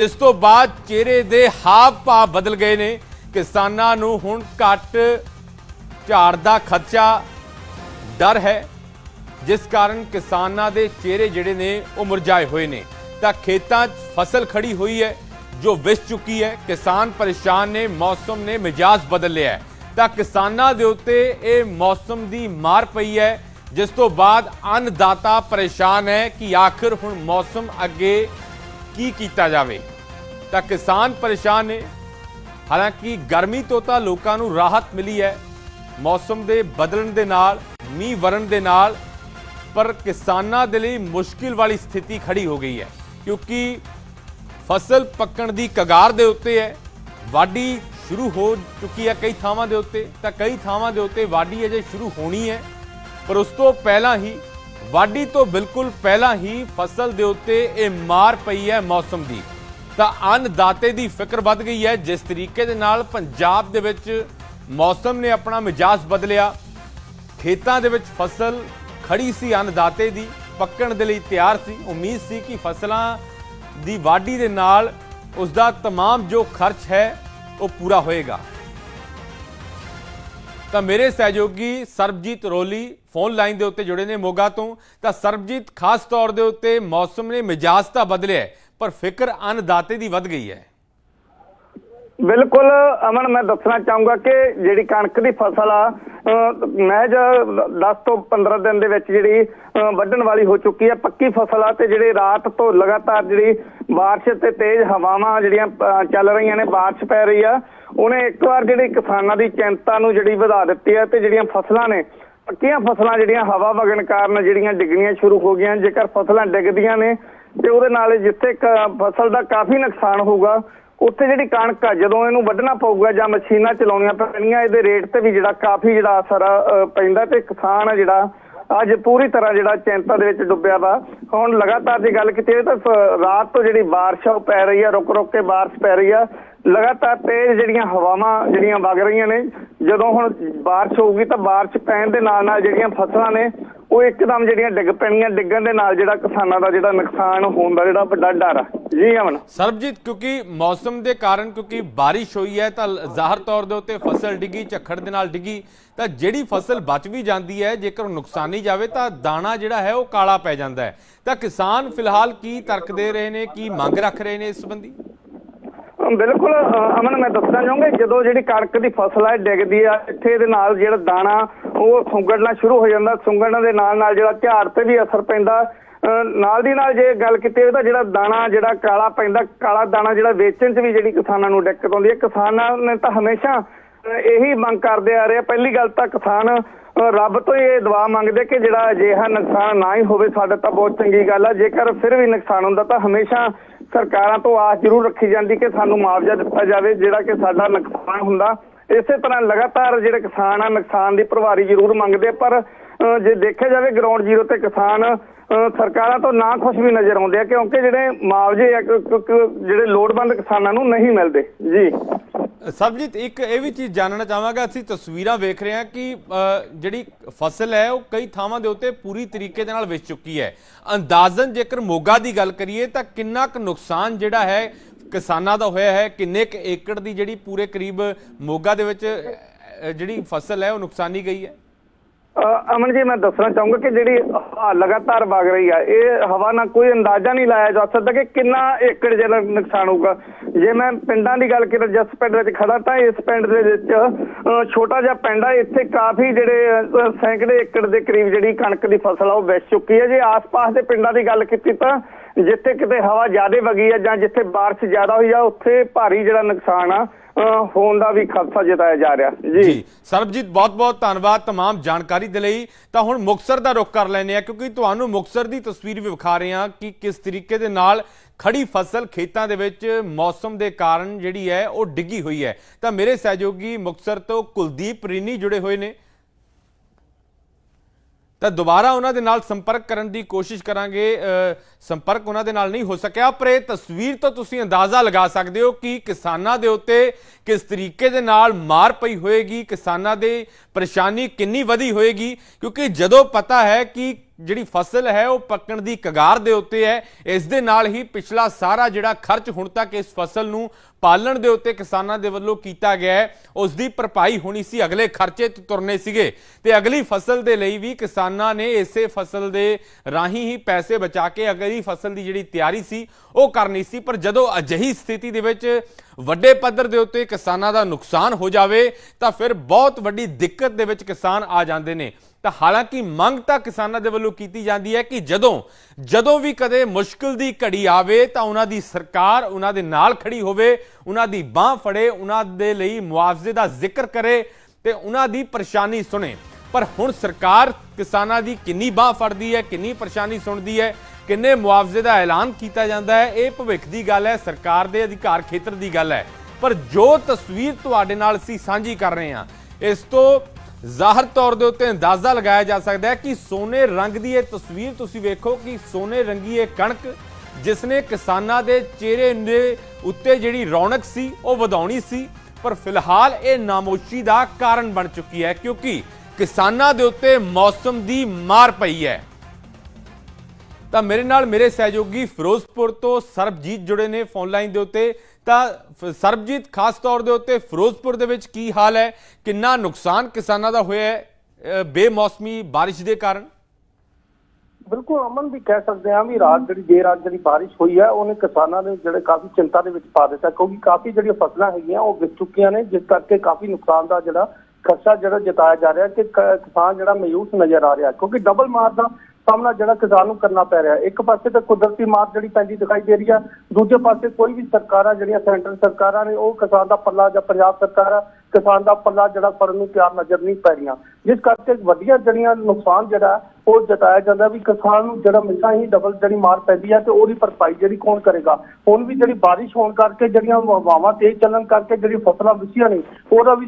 ਇਸ ਤੋਂ ਬਾਅਦ ਚਿਹਰੇ ਦੇ ਹਾਵ ਭਾਵ ਬਦਲ ਗਏ ਨੇ। ਕਿਸਾਨਾਂ ਨੂੰ ਹੁਣ ਘੱਟ ਝਾੜ ਦਾ ਖਰਚਾ ਡਰ ਹੈ, ਜਿਸ ਕਾਰਨ ਕਿਸਾਨਾਂ ਦੇ ਚਿਹਰੇ ਜਿਹੜੇ ਨੇ ਉਹ ਮੁਰਝਾਏ ਹੋਏ ਨੇ। ਤਾਂ ਖੇਤਾਂ 'ਚ ਫਸਲ ਖੜੀ ਹੋਈ ਹੈ, ਜੋ ਵਿਸ ਚੁੱਕੀ ਹੈ। ਕਿਸਾਨ ਪਰੇਸ਼ਾਨ ਨੇ, ਮੌਸਮ ਨੇ ਮਿਜਾਜ਼ ਬਦਲ ਲਿਆ ਹੈ। ਤਾਂ ਕਿਸਾਨਾਂ ਦੇ ਉੱਤੇ ਇਹ ਮੌਸਮ ਦੀ ਮਾਰ ਪਈ ਹੈ, ਜਿਸ ਤੋਂ ਬਾਅਦ ਅੰਨਦਾਤਾ ਪਰੇਸ਼ਾਨ ਹੈ ਕਿ ਆਖਿਰ ਹੁਣ ਮੌਸਮ ਅੱਗੇ ਕੀ ਕੀਤਾ ਜਾਵੇ? ਤਾਂ ਕਿਸਾਨ ਪਰੇਸ਼ਾਨ ਨੇ। ਹਾਲਾਂਕਿ ਗਰਮੀ ਤੋਂ ਤਾਂ ਲੋਕਾਂ ਨੂੰ ਰਾਹਤ ਮਿਲੀ ਹੈ। ਮੌਸਮ ਦੇ ਬਦਲਣ ਦੇ ਨਾਲ, ਮੀਂਹ ਵਰਨ ਦੇ ਨਾਲ, ਪਰ ਕਿਸਾਨਾਂ ਦੇ ਲਈ ਮੁਸ਼ਕਿਲ ਵਾਲੀ ਸਥਿਤੀ ਖੜੀ ਹੋ ਗਈ ਹੈ। ਕਿਉਂਕਿ ਫਸਲ ਪੱਕਣ ਦੀ ਕਗਾਰ ਦੇ ਉੱਤੇ ਹੈ। ਵਾਢੀ ਸ਼ੁਰੂ ਹੋ ਚੁੱਕੀ ਹੈ ਕਈ ਥਾਵਾਂ ਦੇ ਉੱਤੇ। ਤਾਂ ਕਈ ਥਾਵਾਂ ਦੇ ਉੱਤੇ ਵਾਢੀ ਅਜੇ ਸ਼ੁਰੂ ਹੋਣੀ ਹੈ। ਪਰ ਉਸ ਤੋਂ ਪਹਿਲਾਂ ਹੀ ਵਾਢੀ ਤੋਂ ਬਿਲਕੁਲ ਪਹਿਲਾਂ ਹੀ ਫਸਲ ਦੇ ਉੱਤੇ ਇਹ ਮਾਰ ਪਈ ਹੈ ਮੌਸਮ ਦੀ ਤਾਂ ਅੰਨਦਾਤੇ ਦੀ ਫਿਕਰ ਵੱਧ ਗਈ ਹੈ ਜਿਸ ਤਰੀਕੇ ਦੇ ਨਾਲ ਪੰਜਾਬ ਦੇ ਵਿੱਚ ਮੌਸਮ ਨੇ ਆਪਣਾ ਮਿਜਾਜ਼ ਬਦਲਿਆ ਖੇਤਾਂ ਦੇ ਵਿੱਚ ਫਸਲ ਖੜੀ ਸੀ ਅੰਨਦਾਤੇ ਦੀ ਪੱਕਣ ਦੇ ਲਈ ਤਿਆਰ ਸੀ ਉਮੀਦ ਸੀ ਕਿ ਫਸਲਾਂ ਦੀ ਵਾਢੀ ਦੇ ਨਾਲ ਉਸ ਦਾ तमाम ਜੋ ਖਰਚ ਹੈ ਉਹ ਪੂਰਾ ਹੋਏਗਾ ਤਾਂ ਮੇਰੇ ਸਹਿਯੋਗੀ ਸਰਬਜੀਤ ਰੋਲੀ ਫੋਨ ਲਾਈਨ ਦੇ ਉੱਤੇ ਜੁੜੇ ਨੇ ਮੋਗਾ ਤੋਂ। ਤਾਂ ਸਰਬਜੀਤ, ਖਾਸ ਤੌਰ ਦੇ ਉੱਤੇ ਮੌਸਮ ਨੇ ਮਿਜਾਜ਼ ਤਾਂ ਬਦਲਿਆ ਪਰ ਫਿਕਰ ਅੰਨਦਾਤੇ ਦੀ ਵੱਧ ਗਈ ਹੈ। ਬਿਲਕੁਲ, ਅਮਨ, ਮੈਂ ਦੱਸਣਾ ਚਾਹੂੰਗਾ ਕਿ ਜਿਹੜੀ ਕਣਕ ਦੀ ਫਸਲ ਆ ਮਹਿਜ 10 ਤੋਂ 15 ਦਿਨ ਦੇ ਵਿੱਚ ਜਿਹੜੀ ਵੱਢਣ ਵਾਲੀ ਹੋ ਚੁੱਕੀ ਹੈ, ਪੱਕੀ ਫਸਲ ਆ ਤੇ ਜਿਹੜੇ ਰਾਤ ਤੋਂ ਲਗਾਤਾਰ ਜਿਹੜੀ ਬਾਰਿਸ਼ ਤੇ ਤੇਜ਼ ਹਵਾਵਾਂ ਜਿਹੜੀਆਂ ਚੱਲ ਰਹੀਆਂ ਨੇ, ਬਾਰਿਸ਼ ਪੈ ਰਹੀ ਆ। ਉਹਨੇ ਇੱਕ ਵਾਰ ਜਿਹੜੀ ਕਿਸਾਨਾਂ ਦੀ ਚਿੰਤਾ ਨੂੰ ਜਿਹੜੀ ਵਧਾ ਦਿੱਤੀ ਹੈ ਤੇ ਜਿਹੜੀਆਂ ਫਸਲਾਂ ਨੇ, ਪੱਕੀਆਂ ਫਸਲਾਂ ਜਿਹੜੀਆਂ ਹਵਾ ਵਗਣ ਕਾਰਨ ਜਿਹੜੀਆਂ ਡਿੱਗਣੀਆਂ ਸ਼ੁਰੂ ਹੋ ਗਈਆਂ, ਜੇਕਰ ਫਸਲਾਂ ਡਿੱਗਦੀਆਂ ਨੇ ਤੇ ਉਹਦੇ ਨਾਲ ਜਿੱਥੇ ਫਸਲ ਦਾ ਕਾਫੀ ਨੁਕਸਾਨ ਹੋਊਗਾ, ਉੱਥੇ ਜਿਹੜੀ ਕਣਕ ਆ, ਜਦੋਂ ਇਹਨੂੰ ਵੱਢਣਾ ਪਊਗਾ ਜਾਂ ਮਸ਼ੀਨਾਂ ਚਲਾਉਣੀਆਂ ਪੈਣੀਆਂ ਇਹਦੇ ਰੇਟ ਤੇ ਵੀ ਜਿਹੜਾ ਕਾਫੀ ਜਿਹੜਾ ਅਸਰ ਪੈਂਦਾ ਤੇ ਕਿਸਾਨ ਆ ਜਿਹੜਾ ਅੱਜ ਪੂਰੀ ਤਰ੍ਹਾਂ ਜਿਹੜਾ ਚਿੰਤਾ ਦੇ ਵਿੱਚ ਡੁੱਬਿਆ ਵਾ। ਹੁਣ ਲਗਾਤਾਰ ਜੇ ਗੱਲ ਕੀਤੀ ਜਾਵੇ ਤਾਂ ਰਾਤ ਤੋਂ ਜਿਹੜੀ ਬਾਰਿਸ਼ ਆ, ਉਹ ਪੈ ਰਹੀ ਆ ਰੁਕ ਰੁਕ ਕੇ ਬਾਰਿਸ਼ ਪੈ ਰਹੀ ਆ। ਲਗਾਤਾਰ ਤੇਜ਼ ਜਿਹੜੀਆਂ ਹਵਾਵਾਂ ਜਿਹੜੀਆਂ ਵਗ ਰਹੀਆਂ ਨੇ, ਜਦੋਂ ਹੁਣ ਬਾਰਿਸ਼ ਹੋਊਗੀ ਤਾਂ ਬਾਰਿਸ਼ ਪੈਣ ਦੇ ਨਾਲ ਨਾਲ ਜਿਹੜੀਆਂ ਫਸਲਾਂ ਨੇ, ਉਹ ਇੱਕਦਮ ਜਿਹੜੀਆਂ ਡਿੱਗ ਪੈਣੀਆਂ, ਡਿੱਗਣ ਦੇ ਨਾਲ ਜਿਹੜਾ ਕਿਸਾਨਾਂ ਦਾ ਜਿਹੜਾ ਨੁਕਸਾਨ ਹੋਣ ਦਾ ਜਿਹੜਾ ਵੱਡਾ ਡਰ ਆ। ਜੀ ਅਮਨ। ਸਰਬਜੀਤ, ਕਿਉਂਕਿ ਮੌਸਮ ਦੇ ਕਾਰਨ ਕਿਉਂਕਿ ਬਾਰਿਸ਼ ਹੋਈ ਹੈ, ਤਾਂ ਜ਼ਾਹਰ ਤੌਰ ਦੇ ਉੱਤੇ ਫਸਲ ਡਿੱਗੀ, ਝੱਖੜ ਦੇ ਨਾਲ ਡਿੱਗੀ, ਤਾਂ ਜਿਹੜੀ ਫਸਲ ਬਚ ਵੀ ਜਾਂਦੀ ਹੈ, ਜੇਕਰ ਨੁਕਸਾਨੀ ਜਾਵੇ, ਤਾਂ ਦਾਣਾ ਜਿਹੜਾ ਹੈ ਉਹ ਕਾਲਾ ਪੈ ਜਾਂਦਾ ਹੈ। ਤਾਂ ਕਿਸਾਨ ਫਿਲਹਾਲ ਕੀ ਤਰਕ ਦੇ ਰਹੇ ਨੇ, ਕੀ ਮੰਗ ਰੱਖ ਰਹੇ ਨੇ ਇਸ ਸੰਬੰਧੀ? ਬਿਲਕੁਲ ਅਮਨ ਮੈਂ ਦੱਸਣਾ ਚਾਹੂੰਗਾ ਜਦੋਂ ਜਿਹੜੀ ਕਣਕ ਦੀ ਫਸਲ ਹੈ ਡਿੱਗਦੀ ਆ ਇੱਥੇ ਦੇ ਨਾਲ ਜਿਹੜਾ ਦਾਣਾ ਉਹ ਸੁੰਗੜਨਾ ਸ਼ੁਰੂ ਹੋ ਜਾਂਦਾ। ਸੁੰਗੜਨ ਦੇ ਨਾਲ ਨਾਲ ਜਿਹੜਾ ਝਾੜ ਤੇ ਵੀ ਅਸਰ ਪੈਂਦਾ। ਅ, ਨਾਲ ਦੀ ਨਾਲ ਜੇ ਗੱਲ ਕੀਤੀ ਜਾਵੇ ਤਾਂ ਜਿਹੜਾ ਦਾਣਾ ਜਿਹੜਾ ਕਾਲਾ ਪੈਂਦਾ ਕਾਲਾ ਦਾਣਾ ਜਿਹੜਾ ਵੇਚਣ 'ਚ ਵੀ ਜਿਹੜੀ ਕਿਸਾਨਾਂ ਨੂੰ ਦਿੱਕਤ ਆਉਂਦੀ ਹੈ। ਕਿਸਾਨਾਂ ਨੇ ਤਾਂ ਹਮੇਸ਼ਾ ਇਹੀ ਮੰਗ ਕਰਦੇ ਆ ਰਹੇ ਆ। ਪਹਿਲੀ ਗੱਲ ਤਾਂ ਕਿਸਾਨ ਰੱਬ ਤੋਂ ਹੀ ਇਹ ਦੁਆ ਮੰਗਦੇ ਕਿ ਜਿਹੜਾ ਅਜਿਹਾ ਨੁਕਸਾਨ ਨਾ ਹੀ ਹੋਵੇ ਸਾਡੇ ਤਾਂ ਬਹੁਤ ਚੰਗੀ ਗੱਲ ਆ। ਜੇਕਰ ਫਿਰ ਵੀ ਨੁਕਸਾਨ ਹੁੰਦਾ ਤਾਂ ਹਮੇਸ਼ਾ ਸਰਕਾਰਾਂ ਤੋਂ ਆਸ ਜ਼ਰੂਰ ਰੱਖੀ ਜਾਂਦੀ ਕਿ ਸਾਨੂੰ ਮੁਆਵਜ਼ਾ ਦਿੱਤਾ ਜਾਵੇ ਜਿਹੜਾ ਕਿ ਸਾਡਾ ਨੁਕਸਾਨ ਹੁੰਦਾ। ਇਸੇ ਤਰ੍ਹਾਂ ਲਗਾਤਾਰ ਜਿਹੜੇ ਕਿਸਾਨ ਆ ਨੁਕਸਾਨ ਦੀ ਭਰਵਾਰੀ ਜ਼ਰੂਰ ਮੰਗਦੇ ਪਰ ਅ, ਜੇ ਦੇਖਿਆ ਜਾਵੇ ਗਰਾਊਂਡ ਜ਼ੀਰੋ ਤੇ ਕਿਸਾਨ ਸਰਕਾਰਾਂ ਤੋਂ ਨਾ ਖੁਸ਼ ਵੀ ਨਜ਼ਰ ਆਉਂਦੇ ਆ, ਕਿਉਂਕਿ ਜਿਹੜੇ ਮੁਆਵਜ਼ੇ ਆ ਜਿਹੜੇ ਲੋੜਵੰਦ ਕਿਸਾਨਾਂ ਨੂੰ ਨਹੀਂ ਮਿਲਦੇ। ਜੀ। ਸਰਬਜੀਤ, ਇੱਕ ਇਹ ਵੀ ਚੀਜ਼ ਜਾਣਨਾ ਚਾਹਾਂਗਾ, ਅਸੀਂ ਤਸਵੀਰਾਂ ਵੇਖ ਰਹੇ ਹਾਂ ਕਿ ਜਿਹੜੀ ਫਸਲ ਹੈ, ਉਹ ਕਈ ਥਾਵਾਂ ਦੇ ਉੱਤੇ ਪੂਰੀ ਤਰੀਕੇ ਦੇ ਨਾਲ ਵਿਚ ਚੁੱਕੀ ਹੈ। ਅੰਦਾਜ਼ਨ ਜੇਕਰ ਮੋਗਾ ਦੀ ਗੱਲ ਕਰੀਏ, ਤਾਂ ਕਿੰਨਾ ਕੁ ਨੁਕਸਾਨ ਜਿਹੜਾ ਹੈ, ਕਿਸਾਨਾਂ ਦਾ ਹੋਇਆ ਹੈ, ਕਿੰਨੇ ਕੁ ਏਕੜ ਦੀ ਜਿਹੜੀ ਪੂਰੇ ਕਰੀਬ ਮੋਗਾ ਦੇ ਵਿੱਚ ਜਿਹੜੀ ਫਸਲ ਹੈ, ਉਹ ਨੁਕਸਾਨੀ ਗਈ ਹੈ? ਅਮਨ ਜੀ ਮੈਂ ਦੱਸਣਾ ਚਾਹੂੰਗਾ ਕਿ ਜਿਹੜੀ ਹਵਾ ਲਗਾਤਾਰ ਵਗ ਰਹੀ ਆ ਇਹ ਹਵਾ ਨਾਲ ਕੋਈ ਅੰਦਾਜ਼ਾ ਨਹੀਂ ਲਾਇਆ ਜਾ ਸਕਦਾ ਕਿ ਕਿੰਨਾ ਏਕੜ ਜਿਹੜਾ ਨੁਕਸਾਨ ਹੋਊਗਾ। ਜੇ ਮੈਂ ਪਿੰਡਾਂ ਦੀ ਗੱਲ ਕਰਾਂ ਜਿਸ ਪਿੰਡ ਵਿੱਚ ਖੜਾ ਤਾਂ ਇਸ ਪਿੰਡ ਦੇ ਵਿੱਚ ਅ, ਛੋਟਾ ਜਿਹਾ ਪਿੰਡ ਆ ਇੱਥੇ ਕਾਫੀ ਜਿਹੜੇ ਸੈਂਕੜੇ ਏਕੜ ਦੇ ਕਰੀਬ ਜਿਹੜੀ ਕਣਕ ਦੀ ਫਸਲ ਆ ਉਹ ਵਿਸ ਚੁੱਕੀ ਹੈ ਜੇ ਆਸ-ਪਾਸ ਦੇ ਪਿੰਡਾਂ ਦੀ ਗੱਲ ਕੀਤੀ ਤਾਂ ਜਿੱਥੇ ਕਿਤੇ ਹਵਾ ਜ਼ਿਆਦਾ ਵਗੀ ਆ ਜਾਂ ਜਿੱਥੇ ਬਾਰਿਸ਼ ਜ਼ਿਆਦਾ ਹੋਈ ਆ ਉੱਥੇ ਭਾਰੀ ਜਿਹੜਾ ਨੁਕਸਾਨ ਆ ਹੋਣ ਦਾ ਵੀ ਖਦਸ਼ਾ ਜਤਾਇਆ ਜਾ ਰਿਹਾ ਜੀ ਜੀ ਸਰਬਜੀਤ ਬਹੁਤ-ਬਹੁਤ ਧੰਨਵਾਦ तमाम ਜਾਣਕਾਰੀ ਦੇ ਲਈ ਤਾਂ ਹੁਣ ਮੁਕਸਰ ਦਾ ਰੁਖ ਕਰ ਲੈਂਦੇ ਆ ਕਿਉਂਕਿ ਤੁਹਾਨੂੰ ਮੁਕਸਰ ਦੀ ਤਸਵੀਰ ਵੀ ਵਿਖਾ ਰਹੇ ਹਾਂ ਕਿ ਕਿਸ ਤਰੀਕੇ ਦੇ ਨਾਲ ਖੜੀ ਫਸਲ ਖੇਤਾਂ ਦੇ ਵਿੱਚ ਮੌਸਮ ਦੇ ਕਾਰਨ ਜਿਹੜੀ ਹੈ ਉਹ ਡਿੱਗੀ ਹੋਈ ਹੈ ਤਾਂ ਮੇਰੇ ਸਹਿਯੋਗੀ ਮੁਕਸਰ ਤੋਂ ਕੁਲਦੀਪ ਰੀਨੀ ਜੁੜੇ ਹੋਏ ਨੇ ਤਾਂ ਦੁਬਾਰਾ ਉਹਨਾਂ ਦੇ ਨਾਲ ਸੰਪਰਕ ਕਰਨ ਦੀ ਕੋਸ਼ਿਸ਼ ਕਰਾਂਗੇ। ਸੰਪਰਕ ਉਹਨਾਂ ਦੇ ਨਾਲ ਨਹੀਂ ਹੋ ਸਕਿਆ, ਪਰ ਇਹ ਤਸਵੀਰ ਤੋਂ ਤੁਸੀਂ ਅੰਦਾਜ਼ਾ ਲਗਾ ਸਕਦੇ ਹੋ ਕਿ ਕਿਸਾਨਾਂ ਦੇ ਉੱਤੇ ਕਿਸ ਤਰੀਕੇ ਦੇ ਨਾਲ ਮਾਰ ਪਈ ਹੋਏਗੀ, ਕਿਸਾਨਾਂ ਦੇ ਪਰੇਸ਼ਾਨੀ ਕਿੰਨੀ ਵਧੀ ਹੋਏਗੀ, ਕਿਉਂਕਿ ਜਦੋਂ ਪਤਾ ਹੈ ਕਿ ਜਿਹੜੀ ਫਸਲ ਹੈ ਉਹ ਪੱਕਣ ਦੀ ਕਗਾਰ ਦੇ ਉੱਤੇ ਹੈ, ਇਸ ਦੇ ਨਾਲ ਹੀ ਪਿਛਲਾ ਸਾਰਾ ਜਿਹੜਾ ਖਰਚ ਹੁਣ ਤੱਕ ਇਸ ਫਸਲ ਨੂੰ ਪਾਲਣ ਦੇ ਉੱਤੇ ਕਿਸਾਨਾਂ ਦੇ ਵੱਲੋਂ ਕੀਤਾ ਗਿਆ ਹੈ। ਉਸ ਦੀ ਭਰਪਾਈ ਹੋਣੀ ਸੀ, ਅਗਲੇ ਖਰਚੇ ਤੇ ਤੁਰਨੇ ਸੀਗੇ। ਤੇ ਅਗਲੀ ਫਸਲ ਦੇ ਲਈ ਵੀ ਕਿਸਾਨਾਂ ਨੇ ਇਸੇ ਫਸਲ ਦੇ ਰਾਹੀਂ ਹੀ ਪੈਸੇ ਬਚਾ ਕੇ ਅਗਲੀ ਫਸਲ ਦੀ ਜਿਹੜੀ ਤਿਆਰੀ ਸੀ, ਉਹ ਕਰਨੀ ਸੀ। ਪਰ ਜਦੋਂ ਅਜਿਹੀ ਸਥਿਤੀ ਦੇ ਵਿੱਚ ਵੱਡੇ ਪੱਧਰ ਦੇ ਉੱਤੇ ਕਿਸਾਨਾਂ ਦਾ ਨੁਕਸਾਨ ਹੋ ਜਾਵੇ, ਤਾਂ ਫਿਰ ਬਹੁਤ ਵੱਡੀ ਦਿੱਕਤ ਦੇ ਵਿੱਚ ਕਿਸਾਨ ਆ ਜਾਂਦੇ ਨੇ। ਤਾਂ ਹਾਲਾਂਕਿ ਮੰਗ ਤਾਂ ਕਿਸਾਨਾਂ ਦੇ ਵੱਲੋਂ ਕੀਤੀ ਜਾਂਦੀ ਹੈ ਕਿ ਜਦੋਂ ਜਦੋਂ ਵੀ ਕਦੇ ਮੁਸ਼ਕਲ ਦੀ ਘੜੀ ਆਵੇ ਤਾਂ ਉਹਨਾਂ ਦੀ ਸਰਕਾਰ ਉਹਨਾਂ ਦੇ ਨਾਲ ਖੜੀ ਹੋਵੇ, ਉਹਨਾਂ ਦੀ ਬਾਹ ਫੜੇ, ਉਹਨਾਂ ਦੇ ਲਈ ਮੁਆਵਜ਼ੇ ਦਾ ਜ਼ਿਕਰ ਕਰੇ ਤੇ ਉਹਨਾਂ ਦੀ ਪਰੇਸ਼ਾਨੀ ਸੁਣੇ। ਪਰ ਹੁਣ ਸਰਕਾਰ ਕਿਸਾਨਾਂ ਦੀ ਕਿੰਨੀ ਬਾਹ ਫੜਦੀ ਹੈ, ਕਿੰਨੀ ਪਰੇਸ਼ਾਨੀ ਸੁਣਦੀ ਹੈ, ਕਿੰਨੇ ਮੁਆਵਜ਼ੇ ਦਾ ਐਲਾਨ ਕੀਤਾ ਜਾਂਦਾ ਹੈ, ਇਹ ਭਵਿੱਖ ਦੀ ਗੱਲ ਹੈ, ਸਰਕਾਰ ਦੇ ਅਧਿਕਾਰ ਖੇਤਰ ਦੀ ਗੱਲ ਹੈ। ਪਰ ਜੋ ਤਸਵੀਰ ਤੁਹਾਡੇ ਨਾਲ ਅਸੀਂ ਸਾਂਝੀ ਕਰ ਰਹੇ ਹਾਂ, ਇਸ ਤੋਂ ਜ਼ਾਹਰ ਤੌਰ ਦੇ ਉੱਤੇ ਅੰਦਾਜ਼ਾ ਲਗਾਇਆ ਜਾ ਸਕਦਾ ਹੈ ਕਿ ਸੋਨੇ ਰੰਗ ਦੀ ਇਹ ਤਸਵੀਰ ਤੁਸੀਂ ਵੇਖੋ ਕਿ ਸੋਨੇ ਰੰਗੀ ਇਹ ਕਣਕ ਜਿਸ ਨੇ ਕਿਸਾਨਾਂ ਦੇ ਚਿਹਰੇ ਦੇ ਉੱਤੇ ਜਿਹੜੀ ਰੌਣਕ ਸੀ, ਉਹ ਵਧਾਉਣੀ ਸੀ, ਪਰ ਫਿਲਹਾਲ ਇਹ ਨਾਮੋਸ਼ੀ ਦਾ ਕਾਰਨ ਬਣ ਚੁੱਕੀ ਹੈ ਕਿਉਂਕਿ ਕਿਸਾਨਾਂ ਦੇ ਉੱਤੇ ਮੌਸਮ ਦੀ ਮਾਰ ਪਈ ਹੈ। ਤਾਂ ਮੇਰੇ ਨਾਲ ਮੇਰੇ ਸਹਿਯੋਗੀ ਫਿਰੋਜ਼ਪੁਰ ਤੋਂ ਸਰਬਜੀਤ ਜੁੜੇ ਨੇ ਫੋਨ ਲਾਈਨ ਦੇ ਉੱਤੇ। ਤਾਂ ਸਰਬਜੀਤ, ਖਾਸ ਤੌਰ ਦੇ ਉੱਤੇ ਫਿਰੋਜ਼ਪੁਰ ਦੇ ਵਿੱਚ ਕੀ ਹਾਲ ਹੈ? ਕਿੰਨਾ ਨੁਕਸਾਨ ਕਿਸਾਨਾਂ ਦਾ ਹੋਇਆ ਹੈ? ਬੇਮੌਸਮੀ ਬਾਰਿਸ਼ ਦੇ ਕਾਰਨ? ਬਿਲਕੁਲ ਅਮਨ, ਵੀ ਕਹਿ ਸਕਦੇ ਹਾਂ ਵੀ ਰਾਤ ਜਿਹੜੀ ਦੇਰ ਰਾਤ ਜਿਹੜੀ ਬਾਰਿਸ਼ ਹੋਈ ਹੈ, ਉਹਨੇ ਕਿਸਾਨਾਂ ਨੇ ਜਿਹੜੇ ਕਾਫੀ ਚਿੰਤਾ ਦੇ ਵਿੱਚ ਪਾ ਦਿੱਤਾ, ਕਿਉਂਕਿ ਕਾਫੀ ਜਿਹੜੀਆਂ ਫਸਲਾਂ ਹੈਗੀਆਂ, ਉਹ ਵਿਕ ਚੁੱਕੀਆਂ ਨੇ, ਜਿਸ ਕਰਕੇ ਕਾਫੀ ਨੁਕਸਾਨ ਦਾ ਜਿਹੜਾ ਖਰਚਾ ਜਿਹੜਾ ਜਤਾਇਆ ਜਾ ਰਿਹਾ ਕਿ ਕਿਸਾਨ ਜਿਹੜਾ ਮਯੂਸ ਨਜ਼ਰ ਆ ਰਿਹਾ ਕਿਉਂਕਿ ਡਬਲ ਮਾਰ ਦਾ ਸਾਹਮਣਾ ਜਿਹੜਾ ਕਿਸਾਨ ਨੂੰ ਕਰਨਾ ਪੈ ਰਿਹਾ ਇੱਕ ਪਾਸੇ ਤਾਂ ਕੁਦਰਤੀ ਮਾਰ ਜਿਹੜੀ ਪੈਂਦੀ ਦਿਖਾਈ ਦੇ ਰਹੀ ਆ, ਦੂਜੇ ਪਾਸੇ ਕੋਈ ਵੀ ਸਰਕਾਰਾਂ ਜਿਹੜੀਆਂ ਸੈਂਟਰ ਸਰਕਾਰਾਂ ਨੇ, ਉਹ ਕਿਸਾਨ ਦਾ ਪੱਲਾ ਜਾਂ ਪੰਜਾਬ ਸਰਕਾਰ ਕਿਸਾਨ ਦਾ ਪੱਲਾ ਜਿਹੜਾ ਫੜਨ ਨੂੰ ਤਿਆਰ ਨਜ਼ਰ ਨਹੀਂ ਪੈ ਰਹੀਆਂ। ਜਿਸ ਕਰਕੇ ਵੱਡੀਆਂ ਜਿਹੜੀਆਂ ਨੁਕਸਾਨ ਜਿਹੜਾ, ਉਹ ਜਤਾਇਆ ਜਾਂਦਾ ਵੀ ਕਿਸਾਨ ਨੂੰ ਜਿਹੜਾ ਹਮੇਸ਼ਾ ਹੀ ਡਬਲ ਜਿਹੜੀ ਮਾਰ ਪੈਂਦੀ ਹੈ ਤੇ ਉਹਦੀ ਭਰਪਾਈ ਜਿਹੜੀ ਕੌਣ ਕਰੇਗਾ? ਹੁਣ ਵੀ ਜਿਹੜੀ ਬਾਰਿਸ਼ ਹੋਣ ਕਰਕੇ ਜਿਹੜੀਆਂ ਹਵਾਵਾਂ ਤੇਜ਼ ਚੱਲਣ ਕਰਕੇ ਜਿਹੜੀ ਫਸਲਾਂ ਵਿਛੀਆਂ ਨੇ, ਉਹਦਾ ਵੀ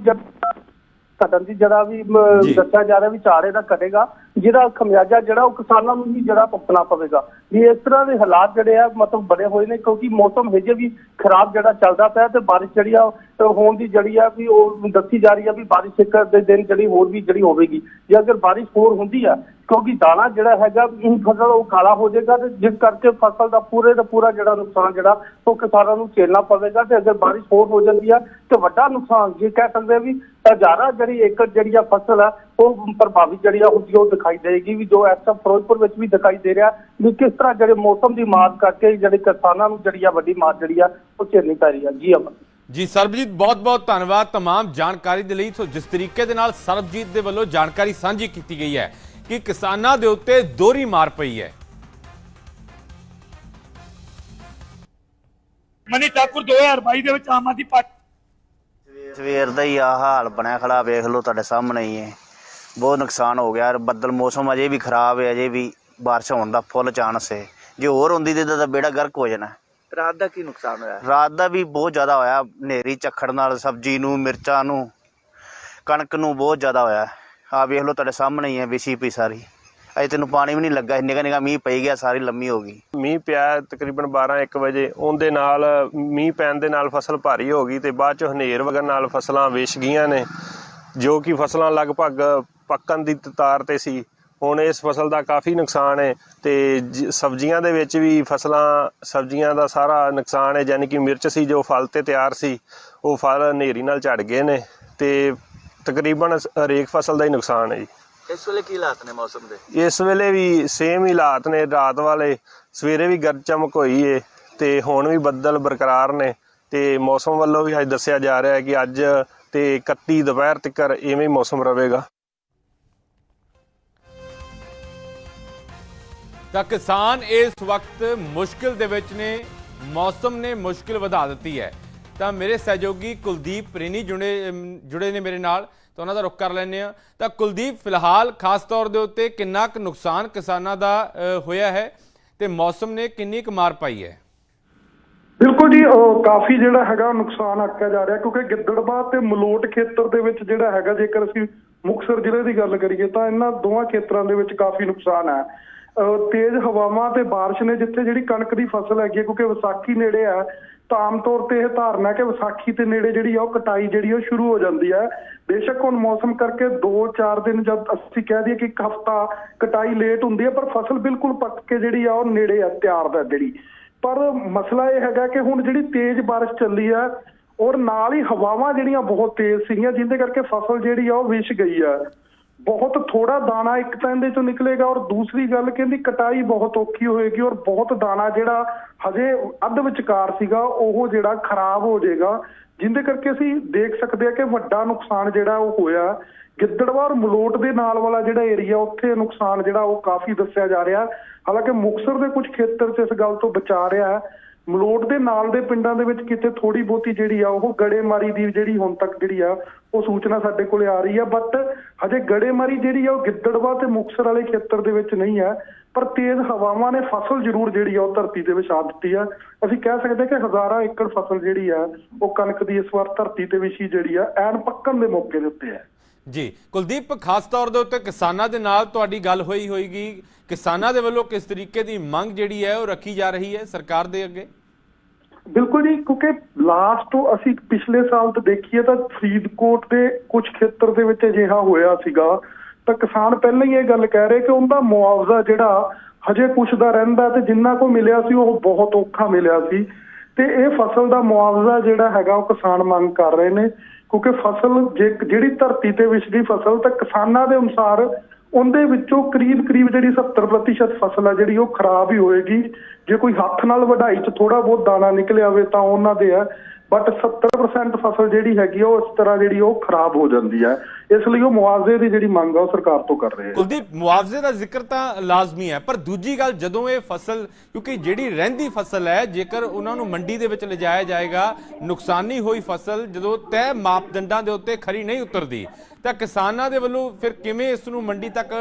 ਘਟਣ ਦੀ ਜਿਹੜਾ ਵੀ ਜੀ। ਦੱਸਿਆ ਜਾ ਰਿਹਾ ਵੀ ਝਾੜੇ ਦਾ ਘਟੇਗਾ ਜਿਹਦਾ ਖਮਿਆਜਾ ਜਿਹੜਾ ਉਹ ਕਿਸਾਨਾਂ ਨੂੰ ਵੀ ਜਿਹੜਾ ਭੁਗਤਣਾ ਪਵੇਗਾ ਵੀ ਇਸ ਤਰ੍ਹਾਂ ਦੇ ਹਾਲਾਤ ਜਿਹੜੇ ਆ ਮਤਲਬ ਬਣੇ ਹੋਏ ਨੇ ਕਿਉਂਕਿ ਮੌਸਮ ਹਜੇ ਵੀ ਖਰਾਬ ਜਿਹੜਾ ਚੱਲਦਾ ਪਿਆ ਤੇ ਬਾਰਿਸ਼ ਜਿਹੜੀ ਆ ਹੋਣ ਦੀ ਜਿਹੜੀ ਆ ਵੀ ਉਹ ਦੱਸੀ ਜਾ ਰਹੀ ਆ ਵੀ ਬਾਰਿਸ਼ ਇੱਕ ਦੇ ਦਿਨ ਜਿਹੜੀ ਹੋਰ ਵੀ ਜਿਹੜੀ ਹੋਵੇਗੀ ਜੇ ਅਗਰ ਬਾਰਿਸ਼ ਹੋਰ ਹੁੰਦੀ ਆ ਕਿਉਂਕਿ ਦਾਣਾ ਜਿਹੜਾ ਹੈਗਾ ਇਹ ਫਸਲ ਉਹ ਕਾਲਾ ਹੋ ਜਾਏਗਾ ਤੇ ਜਿਸ ਕਰਕੇ ਫਸਲ ਦਾ ਪੂਰੇ ਦਾ ਪੂਰਾ ਜਿਹੜਾ ਨੁਕਸਾਨ ਜਿਹੜਾ ਉਹ ਕਿਸਾਨਾਂ ਨੂੰ ਝੇਲਣਾ ਪਵੇਗਾ ਤੇ ਅਗਰ ਬਾਰਿਸ਼ ਹੋਰ ਹੋ ਜਾਂਦੀ ਆ ਤੇ ਵੱਡਾ ਨੁਕਸਾਨ ਜੇ ਕਹਿ ਸਕਦੇ ਆ ਵੀ ਹਜ਼ਾਰਾਂ ਜਿਹੜੀ ਏਕੜ ਜਿਹੜੀ ਆ ਫਸਲ ਆ ਉਹ ਪ੍ਰਭਾਵਿਤ ਜਿਹੜੀ ਆ ਹੁੰਦੀ ਆ ਉਹ ਦਿਖਾਈ ਦੇਗੀ ਵੀ ਜੋ ਇਸ ਤਰ੍ਹਾਂ ਫਿਰੋਜ਼ਪੁਰ ਵਿੱਚ ਵੀ ਦਿਖਾਈ ਦੇ ਰਿਹਾ ਵੀ ਕਿਸ ਤਰ੍ਹਾਂ ਜਿਹੜੇ ਮੌਸਮ ਦੀ ਮਾਰ ਕਰਕੇ ਜਿਹੜੇ ਕਿਸਾਨਾਂ ਨੂੰ ਜਿਹੜੀ ਆ ਵੱਡੀ ਮਾਰ ਜਿਹੜੀ ਆ ਉਹ ਝੇਲਣੀ ਪੈ ਰਹੀ ਆ ਜੀ ਅਮਨ ਜੀ ਸਰਬਜੀਤ ਬਹੁਤ-ਬਹੁਤ ਧੰਨਵਾਦ तमाम ਜਾਣਕਾਰੀ ਦੇ ਲਈ ਸੋ ਜਿਸ ਤਰੀਕੇ ਦੇ ਨਾਲ ਸਰਬਜੀਤ ਦੇ ਵੱਲੋਂ ਜਾਣਕਾਰੀ ਸਾਂਝੀ ਕੀਤੀ ਗਈ ਹੈ ਕਿ ਕਿਸਾਨਾਂ ਦੇ ਉੱਤੇ ਦੋਹਰੀ ਮਾਰ ਪਈ ਹੈ ਮਨੀ ਠਾਕੁਰ 2022 ਦੇ ਵਿੱਚ ਆਮ ਆਦਮੀ ਪਾਰਟੀ ਸਵੇਰ ਦਾ ਹੀ ਆ ਹਾਲ ਬਣਿਆ ਖੜਾ ਵੇਖ ਲਓ ਤੁਹਾਡੇ ਸਾਹਮਣੇ ਹੀ ਹੈ। ਬਹੁਤ ਨੁਕਸਾਨ ਹੋ ਗਿਆ ਬੱਦਲ ਮੌਸਮ ਅਜੇ ਵੀ ਖਰਾਬ ਹੈ ਅਜੇ ਵੀ ਬਾਰਿਸ਼ ਹੋਣ ਦਾ ਫੁੱਲ ਚਾਂਸ ਹੈ। ਜੇ ਹੋਰ ਹੁੰਦੀ ਤੇ ਤਾਂ ਬੇੜਾ ਗਰਕ ਹੋ ਜਾਣਾ। ਰਾਤ ਦਾ ਕੀ ਨੁਕਸਾਨ ਹੋਇਆ? ਰਾਤ ਦਾ ਵੀ ਬਹੁਤ ਜ਼ਿਆਦਾ ਹੋਇਆ ਹਨੇਰੀ ਝੱਖੜ ਨਾਲ ਸਬਜ਼ੀ ਨੂੰ ਮਿਰਚਾਂ ਨੂੰ ਕਣਕ ਨੂੰ ਬਹੁਤ ਜ਼ਿਆਦਾ ਹੋਇਆ। ਆ ਵੇਖ ਲਓ ਤੁਹਾਡੇ ਸਾਹਮਣੇ ਹੀ ਹੈ ਵਿਛੀ ਪਈ ਸਾਰੀ। ਅਜੇ ਤੈਨੂੰ ਪਾਣੀ ਵੀ ਨਹੀਂ ਲੱਗਾ ਨਿਕਾ ਨਿਕਾ ਮੀਂਹ ਪਈ ਗਿਆ, ਸਾਰੀ ਲੰਮੀ ਹੋ ਗਈ। ਮੀਂਹ ਪਿਆ ਤਕਰੀਬਨ 12 1 ਵਜੇ, ਉਹਦੇ ਨਾਲ ਮੀਂਹ ਪੈਣ ਦੇ ਨਾਲ ਫਸਲ ਭਾਰੀ ਹੋ ਗਈ ਤੇ ਬਾਅਦ ਚ ਹਨੇਰ ਵਗਣ ਨਾਲ ਫਸਲਾਂ ਵਿਛ ਗਈਆਂ ਨੇ, ਜੋ ਕਿ ਫਸਲਾਂ ਲਗਭਗ ਪੱਕਣ ਦੀ ਤਾਰ ਤੇ ਸੀ। ਹੁਣ ਇਸ ਫਸਲ ਦਾ ਕਾਫੀ ਨੁਕਸਾਨ ਹੈ ਤੇ ਸਬਜ਼ੀਆਂ ਦੇ ਵਿੱਚ ਵੀ ਫਸਲਾਂ, ਸਬਜ਼ੀਆਂ ਦਾ ਸਾਰਾ ਨੁਕਸਾਨ ਹੈ ਯਾਨੀ ਕਿ ਮਿਰਚ ਸੀ ਜੋ ਫਲ ਤੇ ਤਿਆਰ ਸੀ, ਉਹ ਫਲ ਹਨੇਰੀ ਨਾਲ ਝੜ ਗਏ ਨੇ ਤੇ ਤਕਰੀਬਨ ਹਰੇਕ ਫਸਲ ਦਾ ਹੀ ਨੁਕਸਾਨ ਹੈ ਜੀ। ਇਸ ਵੇਲੇ ਕੀ ਹਾਲਾਤ ਨੇ ਮੌਸਮ ਦੇ? ਇਸ ਵੇਲੇ ਵੀ ਸੇਮ ਹੀ ਹਾਲਾਤ ਨੇ ਰਾਤ ਵਾਲੇ। ਸਵੇਰੇ ਵੀ ਗਰਜ ਚਮਕ ਹੋਈ ਏ ਤੇ ਹੁਣ ਵੀ ਬੱਦਲ ਬਰਕਰਾਰ ਨੇ ਤੇ ਮੌਸਮ ਵੱਲੋਂ ਵੀ ਅੱਜ ਦੱਸਿਆ ਜਾ ਰਿਹਾ ਹੈ ਕਿ ਅੱਜ ਤੇ 31 ਦੁਪਹਿਰ ਤੱਕ ਇਵੇਂ ਹੀ ਮੌਸਮ ਰਹੇਗਾ। ਤਾਂ ਕਿਸਾਨ ਇਸ ਵਕਤ ਮੁਸ਼ਕਿਲ ਦੇ ਵਿੱਚ ਨੇ ਮੌਸਮ ਨੇ ਮੁਸ਼ਕਿਲ ਵਧਾ ਦਿੱਤੀ ਹੈ। ਤਾਂ ਮੇਰੇ ਸਹਿਯੋਗੀ ਕੁਲਦੀਪ ਪ੍ਰੇਨੀ ਜੁੜੇ ਜੁੜੇ ਨੇ ਮੇਰੇ ਨਾਲ। ਤਾਂ ਉਹਨਾਂ ਦਾ ਰੁਖ ਕਰ ਲੈਂਦੇ ਆ ਤਾਂ ਕੁਲਦੀਪ ਫਿਲਹਾਲ ਖਾਸ ਤੌਰ ਦੇ ਉੱਤੇ ਕਿੰਨਾ ਕੁ ਨੁਕਸਾਨ ਕਿਸਾਨਾਂ ਦਾ ਹੋਇਆ ਹੈ ਤੇ ਮੌਸਮ ਨੇ ਕਿੰਨੀ ਕੁ ਮਾਰ ਪਾਈ ਹੈ? ਬਿਲਕੁਲ ਜੀ ਉਹ ਕਾਫੀ ਜਿਹੜਾ ਹੈਗਾ ਨੁਕਸਾਨ ਆਕਿਆ ਜਾ ਰਿਹਾ ਕਿਉਂਕਿ ਗਿੱਦੜਬਾਹ ਤੇ ਮਲੋਟ ਖੇਤਰ ਦੇ ਵਿੱਚ ਜਿਹੜਾ ਹੈਗਾ ਜੇਕਰ ਅਸੀਂ ਮੁਕਤਸਰ ਜ਼ਿਲ੍ਹੇ ਦੀ ਗੱਲ ਕਰੀਏ ਤਾਂ ਇਹਨਾਂ ਦੋਵਾਂ ਖੇਤਰਾਂ ਦੇ ਵਿੱਚ ਕਾਫੀ ਨੁਕਸਾਨ ਹੈ। ਅਹ ਤੇਜ਼ ਹਵਾਵਾਂ ਤੇ ਬਾਰਿਸ਼ ਨੇ ਜਿੱਥੇ ਜਿਹੜੀ ਕਣਕ ਦੀ ਫਸਲ ਹੈਗੀ ਹੈ, ਕਿਉਂਕਿ ਵਿਸਾਖੀ ਨੇੜੇ ਆ ਤਾਂ ਆਮ ਤੌਰ ਤੇ ਇਹ ਧਾਰਨਾ ਕਿ ਵਿਸਾਖੀ ਦੇ ਨੇੜੇ ਜਿਹੜੀ ਆ ਉਹ ਕਟਾਈ ਜਿਹੜੀ ਉਹ ਸ਼ੁਰੂ ਹੋ ਜਾਂਦੀ ਹੈ। ਬੇਸ਼ੱਕ ਹੁਣ ਮੌਸਮ ਕਰਕੇ 2-4 ਦਿਨ ਜਦ ਅਸੀਂ ਕਹਿ ਦਈਏ ਕਿ ਇੱਕ ਹਫਤਾ ਕਟਾਈ ਲੇਟ ਹੁੰਦੀ ਹੈ, ਪਰ ਫਸਲ ਬਿਲਕੁਲ ਪੱਕ ਕੇ ਜਿਹੜੀ ਆ ਉਹ ਨੇੜੇ ਆ, ਤਿਆਰ ਦਾ ਜਿਹੜੀ। ਪਰ ਮਸਲਾ ਇਹ ਹੈਗਾ ਕਿ ਹੁਣ ਜਿਹੜੀ ਤੇਜ਼ ਬਾਰਿਸ਼ ਚੱਲੀ ਆ, ਔਰ ਨਾਲ ਹੀ ਹਵਾਵਾਂ ਜਿਹੜੀਆਂ ਬਹੁਤ ਤੇਜ਼ ਸੀਗੀਆਂ ਜਿੰਦੇ ਕਰਕੇ ਫਸਲ ਜਿਹੜੀ ਆ ਉਹ ਵਿਛ ਗਈ ਆ। ਬਹੁਤ ਥੋੜਾ ਦਾਣਾ ਇੱਕ ਤਾਂ ਇਹਦੇ ਚੋਂ ਨਿਕਲੇਗਾ, ਔਰ ਦੂਸਰੀ ਗੱਲ ਕਹਿੰਦੀ ਕਟਾਈ ਬਹੁਤ ਔਖੀ ਹੋਏਗੀ, ਔਰ ਬਹੁਤ ਦਾਣਾ ਜਿਹੜਾ ਹਜੇ ਅੱਧ ਵਿਚਕਾਰ ਸੀਗਾ, ਉਹ ਜਿਹੜਾ ਖਰਾਬ ਹੋ ਜਾਏਗਾ। ਜਿੰਦੇ ਕਰਕੇ ਅਸੀਂ ਦੇਖ ਸਕਦੇ ਹਾਂ ਕਿ ਵੱਡਾ ਨੁਕਸਾਨ ਜਿਹੜਾ ਉਹ ਹੋਇਆ, ਗਿੱਦੜਵਾ ਔਰ ਮਲੋਟ ਦੇ ਨਾਲ ਵਾਲਾ ਜਿਹੜਾ ਏਰੀਆ ਉੱਥੇ ਨੁਕਸਾਨ ਜਿਹੜਾ ਉਹ ਕਾਫੀ ਦੱਸਿਆ ਜਾ ਰਿਹਾ। ਹਾਲਾਂਕਿ ਮੁਕਸਰ ਦੇ ਕੁਝ ਖੇਤਰ 'ਚ ਇਸ ਗੱਲ ਤੋਂ ਬਚਾ ਰਿਹਾ ਹੈ। ਮਲੋਟ ਦੇ ਨਾਲ ਦੇ ਪਿੰਡਾਂ ਦੇ ਵਿੱਚ ਕਿਤੇ ਥੋੜੀ ਬਹੁਤੀ ਜਿਹੜੀ ਆ, ਉਹ ਗੜੇਮਾਰੀ ਦੀ ਜਿਹੜੀ ਹੁਣ ਤੱਕ ਜਿਹੜੀ ਆ, ਉਹ ਸੂਚਨਾ ਸਾਡੇ ਕੋਲੇ ਆ ਰਹੀ ਆ। ਬਟ ਹਜੇ ਗੜੇਮਾਰੀ ਜਿਹੜੀ ਆ, ਉਹ ਗਿੱਦੜਵਾ ਤੇ ਮੁਕਸਰ ਵਾਲੇ ਖੇਤਰ ਦੇ ਵਿੱਚ ਨਹੀਂ ਹੈ। ਪਰ ਤੇਜ਼ ਹਵਾਵਾਂ ਨੇ ਫਸਲ ਜ਼ਰੂਰ ਜਿਹੜੀ ਆ ਉਹ ਧਰਤੀ ਦੇ ਵਿਛਾ ਦਿੱਤੀ ਆ। ਅਸੀਂ ਕਹਿ ਸਕਦੇ ਕਿ ਹਜ਼ਾਰਾਂ ਏਕੜ ਫਸਲ ਜਿਹੜੀ ਆ ਉਹ ਕਣਕ ਦੀ ਇਸ ਵਾਰ ਧਰਤੀ ਤੇ ਵਿਛੀ ਜਿਹੜੀ ਆ ਐਨ ਪੱਕਣ ਦੇ ਮੌਕੇ ਦੇ ਉੱਤੇ ਹੈ। ਜੀ ਕੁਲਦੀਪ ਖਾਸ ਤੌਰ ਦੇ ਉੱਤੇ ਕਿਸਾਨਾਂ ਦੇ ਨਾਲ ਤੁਹਾਡੀ ਗੱਲ ਹੋਈ ਹੋਏਗੀ। ਕਿਸਾਨਾਂ ਦੇ ਵੱਲੋਂ ਕਿਸ ਤਰੀਕੇ ਦੀ ਮੰਗ ਜਿਹੜੀ ਹੈ ਉਹ ਰੱਖੀ ਜਾ ਰਹੀ ਹੈ ਸਰਕਾਰ ਦੇ ਅੱਗੇ? ਬਿਲਕੁਲ ਜੀ ਕਿਉਂਕਿ ਲਾਸਟ ਅਸੀਂ ਪਿਛਲੇ ਸਾਲ ਤੋਂ ਦੇਖੀਏ ਤਾਂ ਫਰੀਦਕੋਟ ਦੇ ਕੁਝ ਖੇਤਰ ਦੇ ਵਿੱਚ ਅਜਿਹਾ ਹੋਇਆ ਸੀਗਾ। ਤਾਂ ਕਿਸਾਨ ਪਹਿਲਾਂ ਹੀ ਇਹ ਗੱਲ ਕਹਿ ਰਹੇ ਕਿ ਉਹਦਾ ਮੁਆਵਜ਼ਾ ਜਿਹੜਾ ਹਜੇ ਕੁਛ ਦਾ ਰਹਿੰਦਾ ਤੇ ਜਿੰਨਾ ਕੋ ਮਿਲਿਆ ਸੀ ਉਹ ਬਹੁਤ ਔਖਾ ਮਿਲਿਆ ਸੀ। ਤੇ ਇਹ ਫਸਲ ਦਾ ਮੁਆਵਜ਼ਾ ਜਿਹੜਾ ਹੈਗਾ ਉਹ ਕਿਸਾਨ ਮੰਗ ਕਰ ਰਹੇ ਨੇ, ਕਿਉਂਕਿ ਫਸਲ ਜਿਹੜੀ ਧਰਤੀ ਤੇ ਵਿਛਦੀ ਫਸਲ ਤਾਂ ਕਿਸਾਨਾਂ ਦੇ ਅਨੁਸਾਰ ਉਹਦੇ ਵਿੱਚੋਂ ਕਰੀਬ ਕਰੀਬ ਜਿਹੜੀ 70% ਫਸਲ ਆ ਜਿਹੜੀ ਉਹ ਖਰਾਬ ਹੀ ਹੋਏਗੀ। ਜੇ ਕੋਈ ਹੱਥ ਨਾਲ ਵਢਾਈ 'ਚ ਥੋੜਾ ਬਹੁਤ ਦਾਣਾ ਨਿਕਲਿਆ ਹੋਵੇ ਤਾਂ ਉਹਨਾਂ ਦੇ ਆ, ਬਟ 70% ਫਸਲ ਜਿਹੜੀ ਹੈਗੀ ਆ ਉਹ ਇਸ ਤਰ੍ਹਾਂ ਜਿਹੜੀ ਉਹ ਖਰਾਬ ਹੋ ਜਾਂਦੀ ਹੈ ਇਸ ਲਈ ਉਹ ਮੁਆਵਜ਼ੇ ਦੀ ਜਿਹੜੀ ਮੰਗ ਆ ਉਹ ਸਰਕਾਰ ਤੋਂ ਕਰ ਰਹੇ ਆ। ਕੁਲਦੀਪ ਮੁਆਵਜ਼ੇ ਦਾ ਜ਼ਿਕਰ ਤਾਂ ਲਾਜ਼ਮੀ ਹੈ ਪਰ ਦੂਜੀ ਗੱਲ ਜਦੋਂ ਇਹ ਫਸਲ ਕਿਉਂਕਿ ਜਿਹੜੀ ਰਹਿੰਦੀ ਫਸਲ ਹੈ ਜੇਕਰ ਉਹਨਾਂ ਨੂੰ ਮੰਡੀ ਦੇ ਵਿੱਚ ਲਿਜਾਇਆ ਜਾਏਗਾ ਨੁਕਸਾਨੀ ਹੋਈ ਫਸਲ ਜਦੋਂ ਤੈਅ ਮਾਪਦੰਡਾਂ ਦੇ ਉੱਤੇ ਖਰੀ ਨਹੀਂ ਉਤਰਦੀ ਤਾਂ ਕਿਸਾਨਾਂ ਦੇ ਵੱਲੋਂ ਫਿਰ ਕਿਵੇਂ ਇਸ ਨੂੰ ਮੰਡੀ ਤੱਕ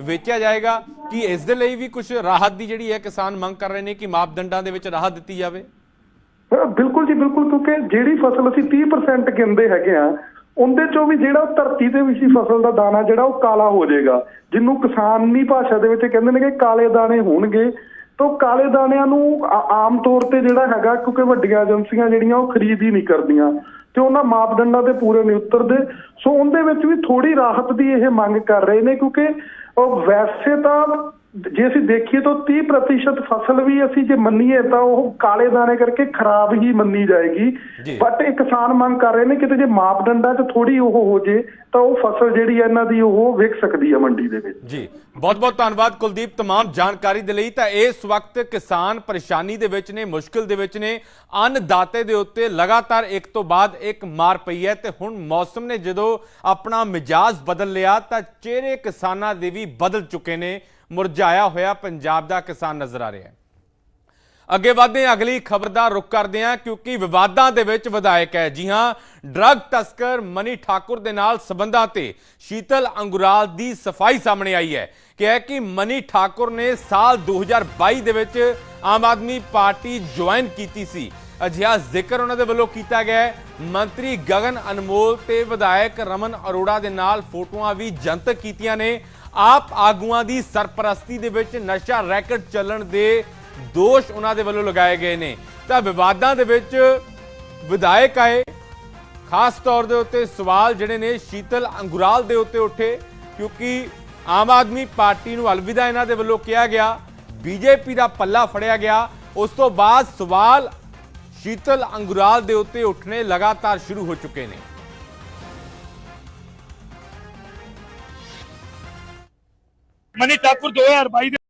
ਵੇਚਿਆ ਜਾਏਗਾ? ਕਿ ਇਸ ਦੇ ਲਈ ਵੀ ਕੁਝ ਰਾਹਤ ਦੀ ਜਿਹੜੀ ਹੈ ਕਿਸਾਨ ਮੰਗ ਕਰ ਰਹੇ ਨੇ ਕਿ ਮਾਪਦੰਡਾਂ ਦੇ ਵਿੱਚ ਰਾਹਤ ਦਿੱਤੀ ਜਾਵੇ? ਹਾਂ, ਬਿਲਕੁਲ ਜੀ ਬਿਲਕੁਲ ਕਿਉਂਕਿ ਜਿਹੜੀ ਫਸਲ ਅਸੀਂ 30% ਗਿਣਦੇ ਹੈਗੇ ਆ ਉਹਦੇ ਚੋਂ ਵੀ ਜਿਹੜਾ ਧਰਤੀ ਦੇ ਵਿੱਚ ਫਸਲ ਦਾ ਦਾਣਾ ਜਿਹੜਾ ਉਹ ਕਾਲਾ ਹੋ ਜਾਏਗਾ। ਜਿਹਨੂੰ ਕਿਸਾਨੀ ਭਾਸ਼ਾ ਦੇ ਵਿੱਚ ਕਹਿੰਦੇ ਨੇ ਕਿ ਕਾਲੇ ਦਾਣੇ ਹੋਣਗੇ। ਤਾਂ ਉਹ ਕਾਲੇ ਦਾਣਿਆਂ ਨੂੰ ਆਮ ਤੌਰ ਤੇ ਜਿਹੜਾ ਹੈਗਾ, ਕਿਉਂਕਿ ਵੱਡੀਆਂ ਏਜੰਸੀਆਂ ਜਿਹੜੀਆਂ ਉਹ ਖਰੀਦ ਹੀ ਨਹੀਂ ਕਰਦੀਆਂ। ਤੇ ਉਹਨਾਂ ਮਾਪਦੰਡਾਂ ਤੇ ਪੂਰੇ ਨਹੀਂ ਉਤਰਦੇ। ਸੋ ਉਹਦੇ ਵਿੱਚ ਵੀ ਥੋੜੀ ਰਾਹਤ ਦੀ ਇਹ ਮੰਗ ਕਰ ਰਹੇ ਨੇ, ਕਿਉਂਕਿ ਉਹ ਵੈਸੇ ਤਾਂ ਜੇ ਅਸੀਂ ਦੇਖੀਏ ਤਾਂ 30% ਫਸਲ ਵੀ ਅਸੀਂ ਜੇ ਮੰਨੀਏ ਤਾਂ ਉਹ ਕਾਲੇ ਦਾਣੇ ਕਰਕੇ ਖਰਾਬ ਹੀ ਮੰਨੀ ਜੀ। ਜਾਏਗੀ ਬਟ ਇਹ ਕਿਸਾਨ ਮੰਗ ਕਰ ਰਹੇ ਨੇ ਕਿ ਜੇ ਮਾਪਦੰਡਾਂ 'ਚ ਥੋੜੀ ਉਹ ਹੋ ਜੇ ਤਾਂ ਉਹ ਫਸਲ ਜਿਹੜੀ ਹੈ ਇਹਨਾਂ ਦੀ ਉਹ ਵਿਕ ਸਕਦੀ ਹੈ ਮੰਡੀ ਦੇ ਵਿੱਚ ਜੀ ਬਹੁਤ ਬਹੁਤ ਧੰਨਵਾਦ ਕੁਲਦੀਪ तमाम ਜਾਣਕਾਰੀ ਦੇ ਲਈ ਤਾਂ ਇਸ ਵਕਤ ਕਿਸਾਨ ਪਰੇਸ਼ਾਨੀ ਦੇ ਵਿੱਚ ਨੇ ਮੁਸ਼ਕਿਲ ਦੇ ਵਿੱਚ ਨੇ ਅੰਨਦਾਤੇ ਦੇ ਉੱਤੇ ਲਗਾਤਾਰ ਇੱਕ ਤੋਂ ਬਾਅਦ ਇੱਕ ਮਾਰ ਪਈ ਹੈ ਤੇ ਹੁਣ ਮੌਸਮ ਨੇ ਜਦੋਂ ਆਪਣਾ ਮਿਜਾਜ਼ ਬਦਲ ਲਿਆ ਤਾਂ ਚਿਹਰੇ ਕਿਸਾਨਾਂ ਦੇ ਵੀ ਬਦਲ ਚੁੱਕੇ ਨੇ ਮੁਰਝਾਇਆ ਹੋਇਆ ਪੰਜਾਬ ਦਾ ਕਿਸਾਨ ਨਜ਼ਰ ਆ ਰਿਹਾ ਹੈ। ਅੱਗੇ ਵਧਦੇ ਹਾਂ, ਅਗਲੀ ਖਬਰ ਦਾ ਰੁਖ ਕਰਦੇ ਹਾਂ, ਕਿਉਂਕਿ ਵਿਵਾਦਾਂ ਦੇ ਵਿੱਚ ਵਿਧਾਇਕ ਹੈ। ਜੀ ਹਾਂ, ਡਰੱਗ ਤਸਕਰ ਮਨੀ ਠਾਕੁਰ ਦੇ ਨਾਲ ਸਬੰਧਾਂ ਤੇ ਸ਼ੀਤਲ ਅੰਗੁਰਾਲ ਦੀ ਸਫ਼ਾਈ ਸਾਹਮਣੇ ਆਈ ਹੈ। ਕਿ ਹੈ ਕਿ ਮਨੀ ਠਾਕੁਰ ਨੇ ਸਾਲ 2022 ਦੇ ਵਿੱਚ ਆਮ ਆਦਮੀ ਪਾਰਟੀ ਜੁਆਇਨ ਕੀਤੀ ਸੀ। ਅਜਿਹਾ ਜ਼ਿਕਰ ਉਹਨਾਂ ਦੇ ਵੱਲੋਂ ਕੀਤਾ ਗਿਆ ਹੈ। ਮੰਤਰੀ ਗਗਨ ਅਨਮੋਲ ਤੇ ਵਿਧਾਇਕ ਰਮਨ ਅਰੋੜਾ ਦੇ ਨਾਲ ਫੋਟੋਆਂ ਵੀ ਜਨਤਕ ਕੀਤੀਆਂ ਨੇ। ਆਪ ਆਗੂਆਂ ਦੀ ਸਰਪ੍ਰਸਤੀ ਦੇ ਵਿੱਚ ਨਸ਼ਾ ਰੈਕਟ ਚੱਲਣ ਦੇ ਦੋਸ਼ ਉਹਨਾਂ ਦੇ ਵੱਲੋਂ ਲਗਾਏ ਗਏ ਨੇ। ਤਾਂ ਵਿਵਾਦਾਂ ਦੇ ਵਿੱਚ ਵਿਧਾਇਕ ਆਏ। ਖਾਸ ਤੌਰ ਦੇ ਉੱਤੇ ਸਵਾਲ ਜਿਹੜੇ ਨੇ ਸ਼ੀਤਲ ਅੰਗੁਰਾਲ ਦੇ ਉੱਤੇ ਉੱਠੇ, ਕਿਉਂਕਿ ਆਮ ਆਦਮੀ ਪਾਰਟੀ ਨੂੰ ਅਲਵਿਦਾ ਇਹਨਾਂ ਦੇ ਵੱਲੋਂ ਕਿਹਾ ਗਿਆ। ਬੀਜੇਪੀ ਦਾ ਪੱਲਾ ਫੜਿਆ ਗਿਆ। ਉਸ ਤੋਂ ਬਾਅਦ ਸਵਾਲ ਸ਼ੀਤਲ ਅੰਗੁਰਾਲ ਦੇ ਉੱਤੇ ਉੱਠਣੇ ਲਗਾਤਾਰ ਸ਼ੁਰੂ ਹੋ ਚੁੱਕੇ ਨੇ। ਮਨੀ ਠਾਕੁਰ 2022 ਦੇ